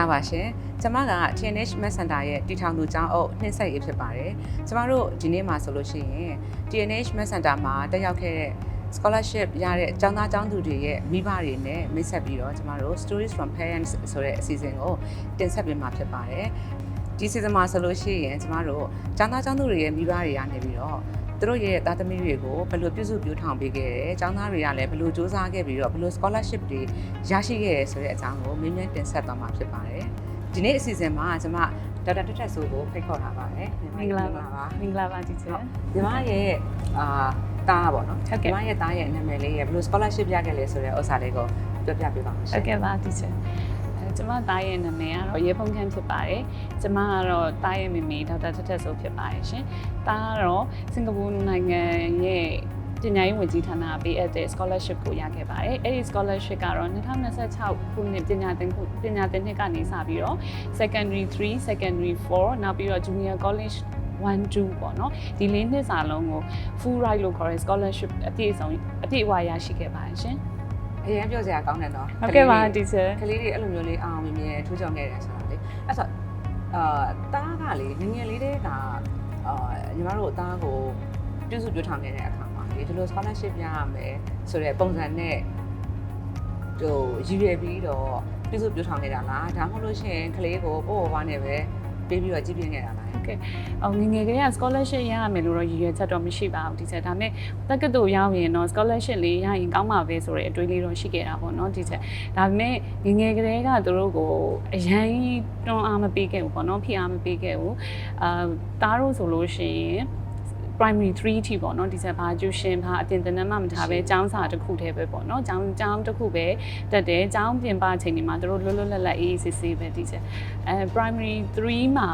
္ဂလာပါရှင်ကျမက TNH Med Center ရဲ့တည်ထောင်သူကျောင်းအုပ်နှင်းဆက်ရေးဖြစ်ပါတယ်ကျမတို့ဒီနေ့မှာဆိုလို့ရှိရင် TNH Med Center မှာတက်ရောက်ခဲ့တဲ့ scholarship ရတဲ့ကျောင်းသားကျောင်းသူတွေရဲ့မိဘတွေနဲ့မိတ်ဆက်ပြီးတော့ကျမတို့ Stories from Parents ဆိုတဲ့အစီအစဉ်ကိုတင်ဆက်ပေးမှာဖြစ်ပါတယ်ဒီ season မှာဆိုလို့ရှိရင်ကျမတို့ကျောင်းသားကျောင်းသူတွေရဲ့မိဘတွေကနေပြီးတော့ သူတို့ရဲ့သားသမီးတွေကိုဘယ်လိုပြုစုပြောထောင်ပေးခဲ့တယ်။ကျောင်းသားတွေကလည်းဘယ်လိုစူးစမ်းခဲ့ပြီးတော့ဘယ်လို scholarship တွေရရှိခဲ့တယ်ဆိုတဲ့အကြောင်းကိုမင်းမြန်းတင်ဆက်သွားမှာဖြစ်ပါတယ်။ဒီနေ့အစီအစဉ်မှာကျွန်မဒေါက်တာတက်တက်ဆိုကိုဖိတ်ခေါ်ထားပါတယ်။မင်္ဂလာပါပါမင်္ဂလာပါတီချာညီမရဲ့အာတားပေါ့နော်ဟုတ်ကဲ့ညီမရဲ့တားရဲ့နာမည်လေးရဲ့ဘယ်လို scholarship ရခဲ့လဲဆိုတဲ့ဥစ္စာလေးကိုပြောပြပေးပါဦးရှဟုင်တ်ကဲ့ပါတီချာအဲ ကျမသားရဲ့နာမည်ကတော့ရေဖုန်ခန့်ဖြစ်ပါတယ်ကျမကတော့သားရဲ့မေမေဒေါက်တာထက်ထက်ဆိုဖြစ်ပါတယ်ရှင်သားကတော့စင်ကာပူနိုင်ငံရဲ့ပညာရေးဝန်ကြီးဌာနကပေးအပ်တဲ့ scholarship ကိုရခဲ့ပါတယ်အဲ့ဒီ scholarship ကတော့2026ခုနှစ်ပညာသင်ခုပညာသင်နှစ်ကနေစပြီးတော့ secondary 3 secondary 4နောက်ပြီးတော့ junior college 1 2ပေါ့နော်ဒီလေးနှစ်စာလုံးကို full ride လို့ခေါ်တဲ့ scholarship အပြည့်အစုံအပြည့်အဝရရှိခဲ့ပါတယ်ရှင် အရင်ပြောစရာကောင်းတယ်နော်ဟုတ်ကဲ့ပါတီချာကလေးတွေအဲ့လိုမျိုးလေးအောင်မြင်မြင်ထူးချောင်ခဲ့တယ်ဆိုတာလေအဲ့ဆိုအာတားကလေငယ်ငယ်လေးတည်းကအာညီမတို့အသားကိုပြုစုပြောထောင်နေတဲ့အခါမှာလေဒီလို scholarship ရရမယ်ဆိုတဲ့ပုံစံနဲ့ဟိုရည်ရွယ်ပြီးတော့ပြုစုပြောထောင်နေတာလားဒါမှမဟုတ်လို့ရှိရင်ကလေးကိုပို့ပေါ်ပါနေပဲ ပေးပြီးတော့ကြည့်ပြနေတာလားဟုတ်ကဲ့အော်ငယ်ငယ်ကလေးက scholarship ရရမယ်လို့တော့ရည်ရွယ်ချက်တော့မရှိပါဘူးဒီချက်ဒါပေမဲ့တက္ကသိုလ်ရောက်ရင်တော့ scholarship လေးရရင်ကောင်းမှာပဲဆိုတဲ့အတွေးလေးတော့ရှိခဲ့တာပေါ့နော်ဒီချက်ဒါပေမဲ့ငယ်ငယ်ကလေးကသူတို့ကိုအရင်တွန်းအားမပေးခဲ့ဘူးပေါ့နော်ဖိအားမပေးခဲ့ဘူးအာတားလို့ဆိုလို့ရှိရင် primary 3အထိပေါ့နော်ဒီချက်ဘာကျူရှင်ဘာအပြင်သင်တန်းမှမထားပဲကျောင်းစာတစ်ခုတည်းပဲပေါ့နော်ကျောင်းကျောင်းတစ်ခုပဲတက်တယ်ကျောင်းပြင်ပအချိန်တွေမှာသူတို့လွတ်လွတ်လပ်လပ်အေးအေးဆေးဆေးပဲဒီချက်အဲ primary 3မှာ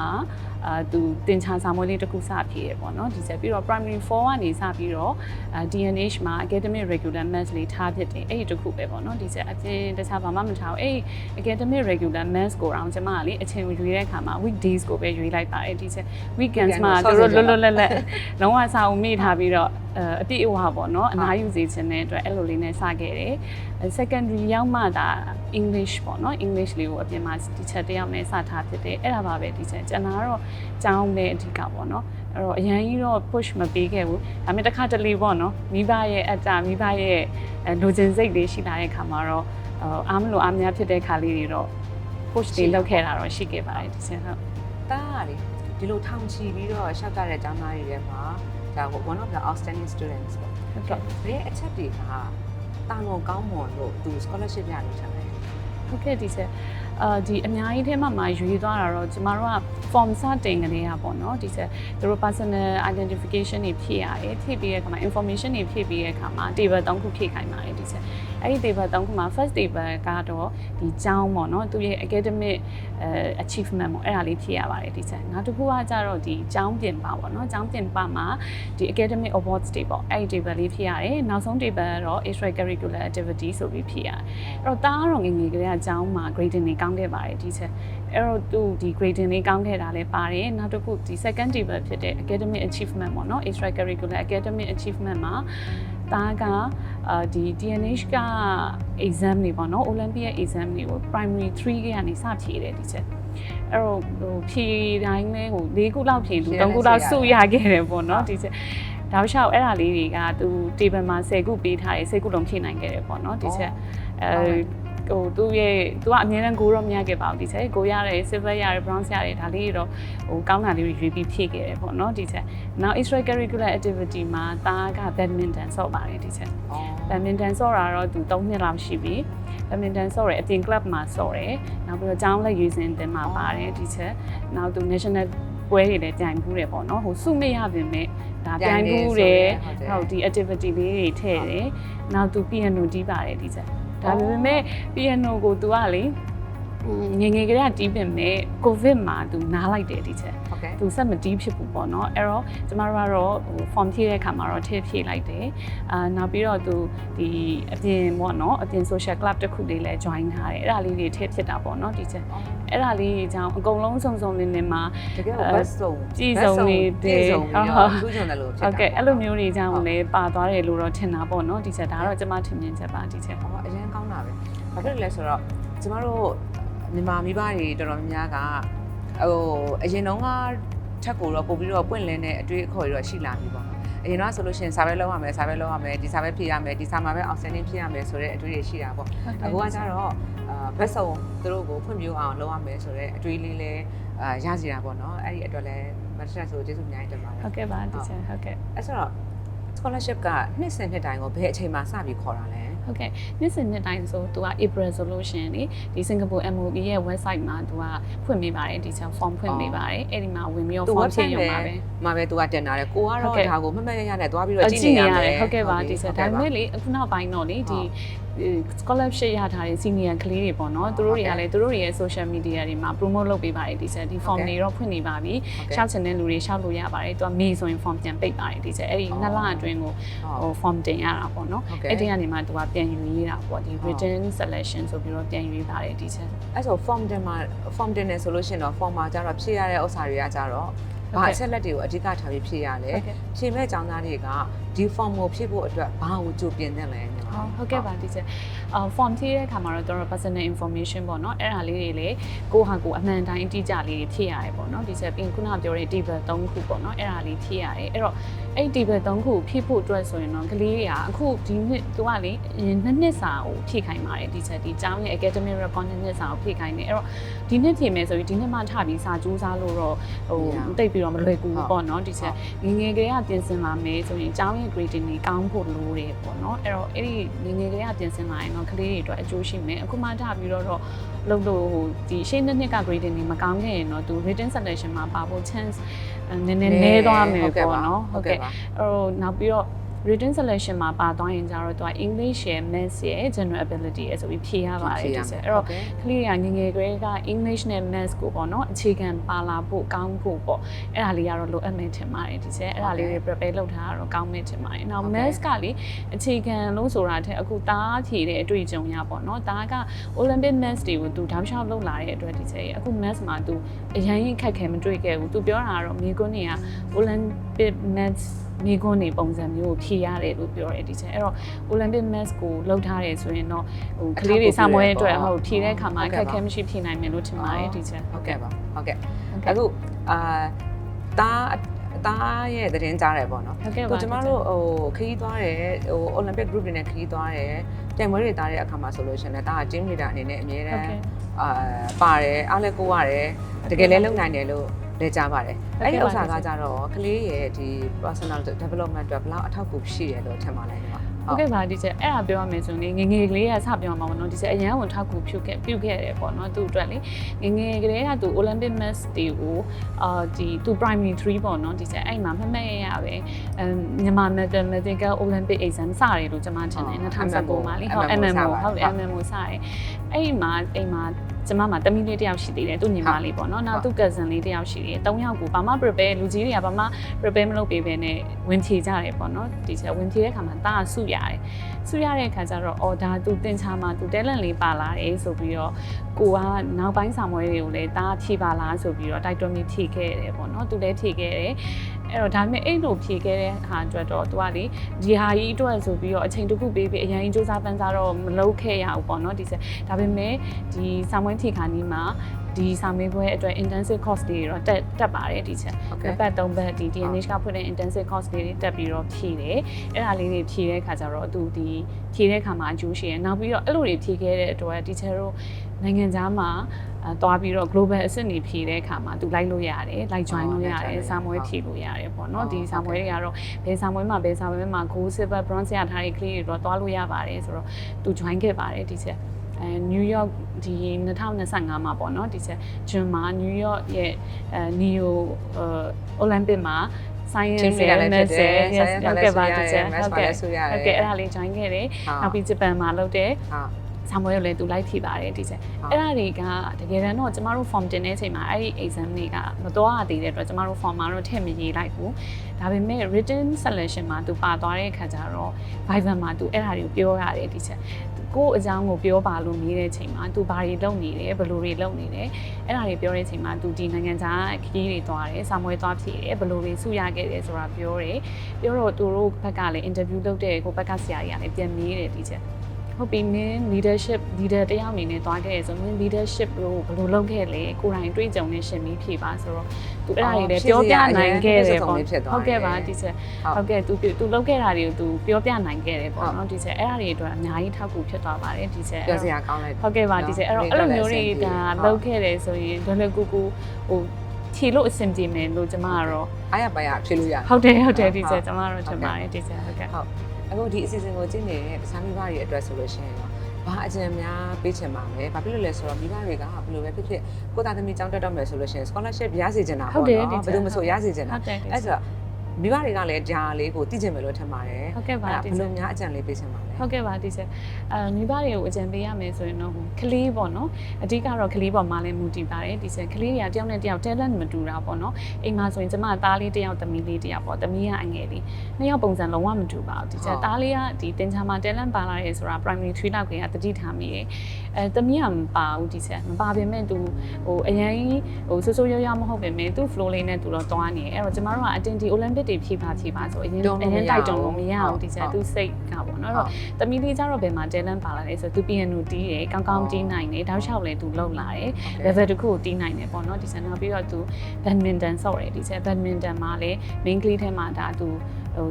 အာသူတင်ချာစာမွေးလေးတစ်ခုစဖြည့်ရပေါ့နော်ဒီချက်ပြီးတော့ primary 4ကနေစပြီးတော့အာ DNH မှာ academic regular maths လေးထားဖြစ်တယ်အဲ့ဒီတစ်ခုပဲပေါ့နော်ဒီချက်အပြင်တခြားဘာမှမထားဘူးအဲ့ဒီ academic regular maths ကိုတော့ကျွန်မကလေအချိန်ရွေးတဲ့အခါမှာ weekdays ကိုပဲရွေးလိုက်ပါတယ်ဒီချက် weekends မှာသူတို့လွတ်လွတ်လပ်လပ်လုံးဝစာအုပ်မိထားပြီးတော့အဲအတိအဝပေါ့နော်အနားယူစေခြင်းတဲ့အတွက်အဲ့လိုလေးနဲ့စခဲ့တယ်အဲ secondary ရောက်မှဒါ English ပေါ့နော် English လေးကိုအပြင်မှာဒီချက်တယောက်နဲ့စထားဖြစ်တယ်အဲ့ဒါပါပဲဒီချက်ကျွန်တော်ကတော့ကျောင်းပဲအဓိကပေါ့နော်အဲ့တော့အရင်ကြီးတော့ push မပေးခဲ့ဘူးဒါပေမဲ့တစ်ခါတလေပေါ့နော်မိဘရဲ့အတ္တမိဘရဲ့အဲလိုချင်စိတ်လေးရှိလာတဲ့ခါမှာတော့အော်အားမလို့အားမများဖြစ်တဲ့ခါလေးတွေတော့ push တွေလုပ်ခဲ့တာတော့ရှိခဲ့ပါတယ်ဒီချက်ဟုတ်တားကလေ ဒီလိုထောင်ချီပြီးတော့ရှောက်ကြတဲ့ကျောင်းသားတွေထဲမှာဒါက one of the outstanding students ပေါ့ဟုတ်ကဲ့ဘယ်အချက်တွေကတာဝန်ကောင်းမွန်လို့သူ scholarship ရလို့ထင်တယ်ဟုတ်ကဲ့ဒီချက်အာဒီအများကြီးထဲမှာမှာရွေးသွားတာတော့ကျမတို့က form စတင်ကလေးอ่ะပေါ့နော်ဒီချက်သူတို့ personal identification တွေဖြည့်ရတယ်ဖြည့်ပြီးတဲ့အခါမှာ information တွေဖြည့်ပြီးတဲ့အခါမှာ table 3ခုဖြည့်ခိုင်းပါတယ်ဒီချက်အဲ့ဒီ table 3ခုမှာ first table ကတော့ဒီကျောင်းပေါ့နော်သူရဲ့ academic အဲ achievement ပေါ့အဲ့ဒါလေးဖြည့်ရပါတယ်ဒီချက်နောက်တစ်ခုကကြတော့ဒီကျောင်းပြင်ပပေါ့နော်ကျောင်းပြင်ပမှာဒီ academic awards တွေပေါ့အဲ့ဒီ table လေးဖြည့်ရတယ်နောက်ဆုံး table ကတော့ extracurricular activity ဆိုပြီးဖြည့်ရတယ်အဲ့တော့တားကတော့ငယ်ငယ်ကလေးကကျောင်းမှာ grading တွေကောင်းခဲ့ပါတယ်ဒီချက်အဲ့တော့သူဒီ grading လေးကောင်းခဲ့တာလည်းပါတယ်နောက်တစ်ခုဒီ second table ဖြစ်တဲ့ academic achievement ပေါ့နော် extracurricular academic achievement မှာတားက အာဒီ DNH က exam တွေပေါ့နော် Olympiad exam တွေကို primary 3ကကနေစဖြည့်တယ်ဒီချက်အဲ့တော့ဟိုဖြည့်တိုင်းလဲဟို၄ခုလောက်ဖြည့်သူ၃ခုလောက်စုရခဲ့တယ်ပေါ့နော်ဒီချက်တောက်လျှောက်အဲ့ဒါလေးတွေကသူ table မှာ10ခုပေးထားတယ်10ခုလုံးဖြည့်နိုင်ခဲ့တယ်ပေါ့နော်ဒီချက်အဲ ဟိုသူ့ရဲ့သူကအမြဲတမ်းကိုတော့မရခဲ့ပါဘူးဒီချက်ကိုရတယ် silver ရတယ် bronze ရတယ်ဒါလေးတွေတော့ဟိုကောင်းတာလေးတွေရွေးပြီးဖြည့်ခဲ့တယ်ပေါ့နော်ဒီချက်နောက် extracurricular activity မှာတားက badminton ဆော့ပါတယ်ဒီချက်။အော်ဘက်မင်တန်ဆော့တာတော့သူ3နှစ်လောက်ရှိပြီဘက်မင်တန်ဆော့တယ်အပြင် club မှာဆော့တယ်နောက်ပြီးတော့ကျောင်းလက်ရွေးစင်တင်မှာပါတယ်ဒီချက်နောက်သူ national ပွဲတွေလည်းကြိုင်ဘူးတယ်ပေါ့နော်ဟိုစုမရပင်မဲ့ဒါပြိုင်ဘူးတယ်ဟုတ်ဒီ activity လေးတွေထည့်တယ်နောက်သူ piano တီးပါတယ်ဒီချက် ဒါပေမဲ့ piano ကိုသူကလေငယ်ငယ်ကလေးကတီးပင်မဲ့ covid မှာသူနားလိုက်တယ်ဒီချက်ဟုတ်ကဲ့သူဆက်မတီးဖြစ်ဘူးပေါ့နော်အဲ့တော့ကျမတို့ကတော့ဟို form ဖြည့်တဲ့အခါမှာတော့ထည့်ဖြည့်လိုက်တယ်အာနောက်ပြီးတော့သူဒီအပြင်ပေါ့နော်အပြင် social club တစ်ခုလေးလည်း join ထားတယ်အဲ့ဒါလေးတွေထည့်ဖြစ်တာပေါ့နော်ဒီချက်အဲ့ဒါလေးအကြောင်းအကုန်လုံးစုံစုံလင်းလင်းမှာတကယ်ဘတ်စုံကြည်စုံနေတယ်ကြည်စုံပြီးတော့ထူးချွန်တယ်လို့ဖြစ်ဟုတာတ်ကဲ့အဲ့လိုမျိုးတွေကြောင့်လည်းပါသွားတယ်လို့တော့ထင်တာပေါ့နော်ဒီချက်ဒါကတော့ကျမထင်မြင်ချက်ပါဒီချက်ဟောအရင်ကောင်းတာပဲ ဘာဖြစ်လို့လဲဆိုတော့ကျမတို့မြန်မာမိဘတွေတော်တော်များများကဟိုအရင်တော့ကထက်ကိုတော့ပို့ပြီးတော့ပွင့်လင်းတဲ့အတွေ့အခေါ်တွေတော့ရှိလာပြီပေါ့နော်အရင်တော့ဆိုလို့ရှိရင်စာပဲလုပ်ရမယ်စာပဲလုပ်ရမယ်ဒီစာပဲဖြည့်ရမယ်ဒီစာမှာပဲ outstanding ဖြည့်ရမယ်ဆိုတဲ့အတွေ့တွေရှိတာပေါ့အခုကကျတော့အာဘက်စုံသူတို့ကိုဖွင့်ပြအောင်လုပ်ရမယ်ဆိုတဲ့အတွေ့လေးလဲအာရစီတာပေါ့နော်အဲ့ဒီအတွက်လဲမတ်တက်ဆိုကျေးဇူးအများကြီးတင်ပါတယ်ဟုတ်ကဲ့ပါတီချာဟုတ်ကဲ့အဲ့ဆိုတော့ scholarship ကနှစ်စဉ်နှစ်တိုင်းကိုဘယ်အချိန်မှာစပြီးခေါ်တာလဲ ဟုတ်ကဲ့နေ့စဉ်နေ့တိုင်းဆိုသူက April ဆိုလို့ရှိရင်လေဒီ Singapore MOE ရဲ့ website မှာသူကဖွင့်ပေးပါတယ်ဒီချာ form ဖွင့်ပေးပါတယ်အဲ့ဒီမှာဝင်ပြီးတော့ form ဖြည့်ရုံပါပဲမှာပဲသူကတင်တာလေကိုကတော့ဟုတ်ကဲ့ဒါကိုမမတ်ရရနဲ့သွားပြီးတော့အကြည့်ကြည့်နေနေရရမတယ်ယ်ဟုတ်ကဲ့ပါဟုတ်ဒီဆက်ဟုတ်ဒါကဲ့ပေမဲ့လေအခုနောက်ပိုင်းတော့လေဟုဒီတ် scholarship ရထားတဲ့ senior ကလေးတွေပေါ့နော်သူတို့တွေကဟုတ်ကဲ့လည်းသူတို့တွေရဲ့ social media တွေမှာ promote လုပ်ပေးပါတယ်ဒီဆက်ဒီ form ဟုတ်ကဲ့တွေတော့ဖွင့်နေပါပြီဟုတ်ကဲ့ရှောက်ချင်တဲ့လူတွေရှောက်လို့ရပါတယ်သူကမေဆိုရင် form ပြန်ပိတ်ပါတယ်ဒီဆက်အဲ့ဒီအော်နှစ်လအတွင်းကိုဟို form တင်ရတာပေါ့နော်ဟုတ်ကဲ့အဲ့ဒီကနေမှသူကပြန်ယူရတာပေါ့ဒီအော် written selection ဆိုပြီးတော့ပြန်ယူပါတယ်ဒီဆက်အဲ့ဆို form တင်မှာ form တင်နေဆိုလို့ရှိရင်တော့ form မှာကျတော့ဖြည့်ရတဲ့ဥစ္စာတွေကကျတော့ဟုတ်ဘာကဲ့အချက်လက်တွေကိုအဓိကထားပြီးဖြည့်ရလဲဟုတ်ကဲ့ဖြည့်မဲ့ចောင်းသားတွေကဒီ form ကိုဖြည့်ဖို့အတွက်ဘာကိုကြိုပြင်နေလဲညီမ ဟုတ်ဟုတ်ကဲ့ပါဒီချက်အာ form ဖြည့်တဲ့အခါမှာတော့တို့ personal information ပေါ့နော်အဲ့ဒါလေးတွေလေကိုဟာကိုအမှန်တိုင်းအတိအကျလေးတွေဖြည့်ရတယ်ပေါ့နော်ဒီချက်ပြင်ခုနပြောတဲ့ table 3ခုပေါ့နော်အဲ့ဒါလေးဖြည့်ရတယ်အဲ့တော့အဲ့ table 3ခုဖြည့်ဖို့အတွက်ဆိုရင်တော့ကလေးတွေကအခုဒီနှစ်သူကလေအရင်နှစ်နှစ်စာကိုဖြည့်ခိုင်းပါတယ်ဒီချက်ဒီကျောင်းရဲ့ academic record နှစ်နှစ်စာကိုဖြည့်ခိုင်းတယ်အဲ့တော့ဒီနှစ်ဖြည့်မယ်ဆိုပြီးဒီနှစ်မှထပြီးစာကြိုးစားလို့တော့ဟိုတိတ်ပြီးတော့မလွယ်ကူဘူးပေါ့နော်ဒီချက်ငယ်ငယ်ကလေးကပြင်ဆင်လာမယ်ဆိုရင်ကျောင်းရဲ့ grading တွေကောင်းဖို့လိုတယ်ပေါ့နော်အဲ့တော့အဲ့ဒီငယ်ငယ်ကလေးကပြင်ဆင်လာရင်တော့ကလေးတွေအတွက်အကျိုးရှိမယ်အခုမှထပြီးတော့တော့လုံလို့ဟိုဒီရှေ့နှစ်နှစ်က grading တွေမကောင်းခဲ့ရင်တော့သူ written selection မှာပါဖို့ chance နည်းနည်းနည်းသွားမယ်ပေါ့နော်ဟုတ်ကဲ့ပါအဲ့တော့နောက်ပြီးတော့ written selection မှာပါသွားရင်ကျတော့သူက English ရဲ့ Maths ရဲ့ general ability ရဲ့ဆိုပြီးဖြေရပါတယ်ဒီဆက်အဲ့တော့ကလေးကငယ်ငယ်ကလေးက English နဲ့ Maths ကိုပေါ့နော်အခြေခံပါလာဖို့ကောင်းဖို့ပေါ့အဲ့ဒါလေးကတော့လိုအပ်မယ်ထင်ပါတယ်ဒီချက်အဲ့ဒါလေးတွေ prepare လုပ်ထားတာတော့ကောင်းမယ်ထင်ပါတယ်နောက် Maths ကလေအခြေခံလို့ဆိုတာထက်အခုသားဖြေတဲ့အတွေ့အကြုံရပေါ့နော်သားက Olympic Maths တွေကိုသူတောက်လျှောက်လုပ်လာတဲ့အတွက်ဒီချက်အခု Maths မှာသူအရင်ရင်ခက်ခဲမတွေ့ခဲ့ဘူးသူပြောတာကတော့မိကွန်းတွေက Olympic Maths မိကွန်းနေပုံစံမျိုးကိုဖြေရတယ်လို့ပြောတယ်ဒီချက်အဲ့တော့ Olympic Maths ကိုလုပ်ထားတယ်ဆိုရင်တော့ဟိုကလေးတွေစာမွေးအတွက်ဟုတ်ဖြေတဲ့အခါမှာအခက်အခဲမရှိဖြေနိုင်မယ်လို့ထင်ပါတယ်ဒီချက်ဟုတ်ကဲ့ပါဟုတ်ကဲ့ဟုတ်ကဲ့အခုအာတာတာရဲ့သတင်းကြားတယ်ပေါ့နော်ဟုတ်ကဲ့ပါကိုကျမတို့ဟိုခရီးသွားတယ်ဟို Olympic group တွေနဲ့ခရီးသွားတယ်ပြိုင်ပွဲတွေတားတဲ့အခါမှာဆိုလို့ရှိရင်လည်းဒါက team leader အနေနဲ့အမြဲတဟုတ်မ်းကဲ့အာပါတယ်အားလည်းကိုရတယ်တကယ်လည်းလုပ်နိုင်တယ်လို့ လည်းကြားပါတယ်ဟုတ်ကဲ့အဲ့ဒီဥစ္စာပါကကြတော့ကလေးရဲ့ဒီ personal development အတွက်ဘယ်လောက်အထောက်အကူရှိတယ်လို့ထင်ပါလဲညီမဟုတ်ကဲ့ပါဒီချက်အဲ့ဒါပြောရမယ်ဆိုရင်ငယ်ငယ်ကလေးကစပြောမှာပေါ့နော်ဒီချက်အရန်ဝင်ထောက်ကူပြုခဲ့ပြုခဲ့တယ်ပေါ့နော်သူ့အတွက်လေငယ်ငယ်ကလေးကသူ Olympic Maths တွေကိုအာဒီသူ primary 3ပေါ့နော်ဒီချက်အဲ့မှာမှတ်မှတ်ရရပဲအမ်မြန်မာ mathematical Olympic exam စတယ်လို့ကျွန်မထင်တယ်2019မှာလေဟုတ် MMO ဟုတ်တယ် MMO စတယ်အဲ့မှာအိမ်မှာ ကျမမှာတမီးလေးတယောက်ရှိသေးတယ်သူညီမလေးပေါ့နော်နောက်သူ cousin လေးတယောက်ရှိသေးတယ်၃ယောက်ကိုဘာမှ prepare လူကြီးတွေကဘာမှ prepare မလုပ်ပေးဘဲနဲ့ဝင်ဖြေကြတယ်ပေါ့နော်ဒီချက်ဝင်ဖြေတဲ့ခါမှာတာစုရတယ်စုရတဲ့ခါကျတော့အော်ဒါသူတင်ချာမှာသူ talent လေးပါလာတယ်ဆိုပြီးတော့ကိုကနောက်ပိုင်းဆောင်ပွဲတွေကိုလည်းတာဖြေပါလားဆိုပြီးတော့တိုက်တွန်းပြီးဖြေခဲ့တယ်ပေါ့နော်သူလည်းဖြေခဲ့တယ် အဲ့တော့ဒါပေမဲ့အဲ့လိုဖြေခဲ့တဲ့အခါအတွက်တော့သူကလေဒီဟာကြီးအတွက်ဆိုပြီးတော့အချိန်တစ်ခုပေးပြီးအရင်စူးစမ်းပန်းစားတော့မလုပ်ခဲ့ရဘူးပေါ့နော်ဒီချက်ဒါပေမဲ့ဒီဆောင်ပွဲထိခါနီးမှာဒီစာမေးပွဲအတွက် intensive course တွေတော့တက်တက်ပါတယ်ဒီချက်ဟုတ်။ကဲ့တစ်ပတ်သုံးပတ်ဒီ DNH ကဖွင့်တဲ့ intensive course တွေတက်ပြီးတော့ဖြည့်တယ်။အဲ့ဒါလေးတွေဖြည့်တဲ့အခါကျတော့သူဒီဖြည့်တဲ့အခါမှာအကျိုးရှိရယ်။နောက်ပြီးတော့အဲ့လိုတွေဖြည့်ခဲ့တဲ့အတွက် teacher တို့ နိုင်ငံခြားမှာအဲသွားပြီးတော့ global အဆင့်တွေဖြည့်တဲ့အခါမှာသူလိုက်လို့ရတယ်။ like join လို့ရတယ်။စာမွေးဖြည့်လို့ရတယ်ပေါ့နော်။ဒီစာမွေးတွေကတော့ဘယ်စာမွေးမှာဘယ်စာမွေးမှာ gold silver bronze ရထားတဲ့ကလေးတွေတော့သွားလို့ရပါတယ်ဆိုတော့သူ join ခဲ့ပါတယ် teacher ။အဲ New York ဒီ2025မှာပေါ့နော်ဒီချက်ဂျွန်မှာ New York ရဲ့အဲ Neo Olympic မှာ science Team leader လည်းဖြစ်တယ် yes science ဟုတ်ကဲ့ပါလည်းဒီဆိုချက်ရတယ်ဟုတ် maths ကဲ့လည်းဆိုရတယ်ဟုတ်ကဲ့အဲ့ဒါလေး join ခဲ့တယ်နောက်ပြီးဂျပန်မှာလုပ်တယ် ဟာဆာမွေးကိုလည်းသူလိုက်ဖြေပါတယ်ဒီချက်ဟုတ်အဲ့ဒါတွေကတကယ်တမ်းတော့ကျမတို့ form တင်တဲ့အချိန်မှာအဲ့ဒီ exam တွေကမတော်ရသေးတဲ့အတွက်ကျမတို့ form မှာတော့ထည့်မရေးလိုက်ဘူးဒါပေမဲ့ written selection မှာသူပါသွားတဲ့အခါကျတော့ Viber မှာသူအဲ့ဒါတွေကိုပြောရတယ်ဒီချက်ကိုယ့်အကြောင်းကိုပြောပါလို့မြည်တဲ့အချိန်မှာသူဘာတွေလုပ်နေတယ်ဘယ်လိုတွေလုပ်နေတယ်အဲ့ဒါတွေပြောတဲ့အချိန်မှာသူဒီနိုင်ငံခြားခရီးတွေသွားတယ်စာမွေးသွားဖြည့်တယ်ဘယ်လိုတွေစုရခဲ့တယ်ဆိုတာပြောတယ်ပြောတော့သူတို့ဘက်ကလည်း interview လုပ်တဲ့ကိုယ့်ဘက်ကဆရာကြီးကလည်းပြန်မေးတယ်ဒီချက် ဟုတ်ပြီမင်း leadership leader တယောက်အနေနဲ့တွားခဲ့ရဆိုမင်း leadership လို့ဘယ်လိုလုပ်ခဲ့လဲကိုယ်တိုင်တွေ့ကြုံနေရှင်ပြီးဖြေပါဆိုတော့သူအဲ့ဒါတွေလည်းပြောပြနိုင်ခဲ့တယ်ပေါ့ဟုတ်ကဲ့ပါဒီချက်ဟုတ်ကဲ့သူသူလုပ်ခဲ့တာတွေကိုသူပြောပြနိုင်ခဲ့တယ်ပေါ့နော်ဒီချက်အဲ့ဒါတွေအတွက်အများကြီးထောက်ကူဖြစ်သွားပါတယ်ဒီချက်ပြောစရာကောင်းလိုက်ဟုတ်ကဲ့ပါဒီချက်အဲ့တော့အဲ့လိုမျိုးတွေဒါလုပ်ခဲ့တယ်ဆိုရင်လွယ်လွယ်ကူကူဟိုဖြေလို့အဆင်ပြေမယ်လို့ကျမကတော့အားရပါရဖြေလို့ရဟုတ်တယ်ဟုတ်တယ်ဒီချက်ကျမကတော့ထင်ပါတယ်ဒီချက်ဟုတ်ကဲ့ဟုတ် အခုဒီအစီအစဉ်ကိုကြည့်နေတဲ့တခြားမိဘတွေအတွက်ဆိုလို့ရှိရင်တော့ဘာအကြံများပေးချင်ပါမလဲဘာဖြစ်လို့လဲဆိုတော့မိဘတွေကဘယ်လိုပဲဖြစ်ဖြစ်ကိုသားသမီးကျောင်းတက်တော့မယ်ဆိုလို့ရှိရင် scholarship ရစေချင်တာပေါ့နော်ဘယ်လိုမဆိုရစေချင်တာဟုတ်တယ်ဒီအဲ့ချက်ဆို မိဘတွေကလည်းဂျာလေးကိုသိချင်မယ်လို့ထင်ပါတယ်ဟုတ်ကဲ့ပါအဲ့ဒါဒီဘယ်ချက်လိုများအကြံလေးပေးချင်ပါလဲဟုတ်ကဲ့ပါဒီချက်အဲမိဘတွေကိုအကြံပေးရမယ်ဆိုရင်တော့ဟိုကလေးပေါ့နော်အဓိကတော့ကလေးပေါ်မှာလည်းမူတည်ပါတယ်ဒီချက်ကလေးတွေကတယောက်နဲ့တယောက် talent မတူတာပေါ့နော်အိမ်မှာဆိုရင်ကျမသားလေးတယောက်သမီးလေးတယောက်ပေါ့သမီးကအငယ်လေးနှစ်ယောက်ပုံစံလုံးဝမတူပါဘူးဒီချက်သားလေးကဒီတင်ချာမှာ talent ပါလာရဲဆိုတာ primary 3လောက်ကတည်းကတတိထားမိတယ် အဲသမီးကမပါဘူးဒီချက်မပါပေမဲ့သူဟိုအရင်ဟိုဆိုးဆိုးရွားရွားမဟုတ်ပေမဲ့သူ့ flow လေးနဲ့သူတော့တွားနေတယ်အဲ့တော့ကျမတို့ကအတင်ဒီ Olympic တွေဖြည့်ပါဖြည့်ပါဆိုအရင်အရင်တိုက်တွန်းလို့မရဘူးဒီချက်သူစိတ်ကပေါ့နော်အဲ့တော့သမီးလေးကျတော့ဘယ်မှာ talent ပါလာလဲဆိုတော့သူ piano တီးတယ်ကောင်းကောင်းတီးနိုင်တယ်တောက်လျှောက်လည်းသူလုပ်လာတယ် level တစ်ခုကိုတီးနိုင်တယ်ပေါ့နော်ဒီစနောက်ပြီးတော့သူ badminton ဆော့တယ်ဒီချက် badminton မှာလည်း main ကလေးထဲမှာဒါသူဟို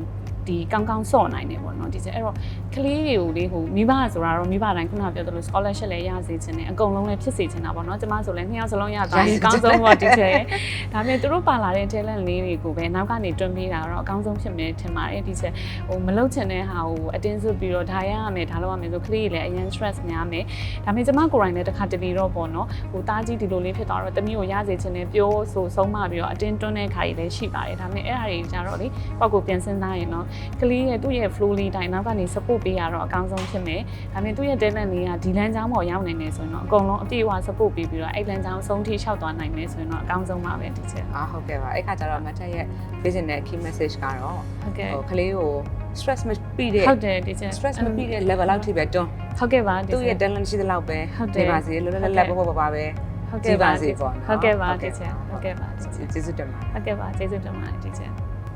ဒီကောင်းကောင်းဆော့နိုင်တယ်ပေါ့နော်ဒီချက်အဲ့တော့ကလေးတွေကိုလေဟိုမိဘဆိုတာတော့မိဘတိုင်းခုနပြောသလို scholarship လည်းရစေချင်တယ်အကုန်လုံးလည်းဖြစ်စေချင်တာပေါ့နော်ကျမဆိုလည်းနှစ်ယောက်စလုံးရသွားရင်အကောင်းဆုံးပေါ့ဒီချက်ဒါပေမဲ့သူတို့ပါလာတဲ့ talent လေးတွေကိုပဲနောက်ကနေတွန်းပေးတာတော့အကောင်းဆုံးဖြစ်မယ်ထင်ပါတယ်ဒီချက်ဟိုမလုတ်ချင်တဲ့ဟာကိုအတင်းစုပြီးတော့ဒါရရမယ်ဒါလုပ်ရမယ်ဆိုကလေးတွေလည်းအရင် stress များမယ်ဒါပေမဲ့ကျမကိုယ်တိုင်လည်းတစ်ခါတလေတော့ပေါ့နော်ဟိုတားကြီးဒီလိုလေးဖြစ်သွားတော့တမီးကိုရစေချင်တယ်ပြောဆိုဆုံးမပြီးတော့အတင်းတွန်းတဲ့ခါကြီးလည်းရှိပါတယ်ဒါပေမဲ့အဲ့ဒါတွေကြတော့လေပေါ့ကိုပြန်စဉ်းစားရင်တော့ကလေးရဲ့သူ့ရဲ့ flow လေးတိုင်းနောက်ကနေ support ပေးရတော့အကောင်းဆုံးဖြစ်မယ်ဒါပေမဲ့သူ့ရဲ့ talent လေးကဒီလမ်းကြောင်းပေါ်ရောက်နေနေဆိုရင်တော့အကုန်လုံးအပြည့်အဝ support ပေးပြီးတော့အဲ့လမ်းကြောင်းဆုံးထိလျှောက်သွားနိုင်မယ်ဆိုရင်တော့အကောင်းဆုံးပါပဲဒီချက်အာဟုတ်ကဲ့ပါအဲ့ခါကျတော့မတ်တက်ရဲ့ပေးချင်တဲ့ key message ကတော့ဟုတ်ကဲ့ဟိုကလေးကို stress မပြီးတဲ့ဟုတ်တယ်ဒီချက် stress မပြီးတဲ့ level လောက်ထိပဲတွန်းဟုတ်ကဲ့ပါဒီသူ့ချက်ရဲ့ talent ရှိတဲ့လောက်ပဲဟုတ်တယ်နေပါစေလောလောလတ်လတ်ပေါ့ပေါ့ပါပဲဟုတ်ကြည့်ကဲ့ပါပါစေပေါ့နော်ဟုတ်ကဲ့ပါဟုတ်ကဲ့တချင်ဟုတ်ကဲ့ပါတချင်ကျေးဇူးတင်ပါတယ်ဟုတ်ကဲ့ပါကျေးဇူးတင်ပါတယ်တချင်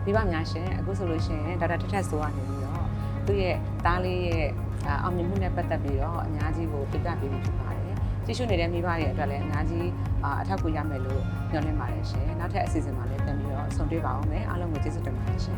မိဘများရှင်အခုဆိုလို့ရှိရင်ဒေါက်တာထက်ထက်ဆိုကနေပြီးတော့သူ့ရဲ့သားလေးရဲ့အာအောင်မြင်မှုနဲ့ပတ်သက်ပြီးတော့အများကြီးကိုပြပြပေးပြီးဖြစ်ပါတယ်ကြည့်ရှုနေတဲ့မိဘတွေအတွက်လည်းအများကြီးအာအထောက်အကူရမယ်လို့ညွှန်လင့်ပါတယ်ရှင်နောက်ထပ်အစီအစဉ်မှာလည်းပြန်ပြီးတော့ဆုံတွေ့ပါအောင်မယ်အားလုံးကိုကျေးဇူးတင်ပါတယ်ရှင်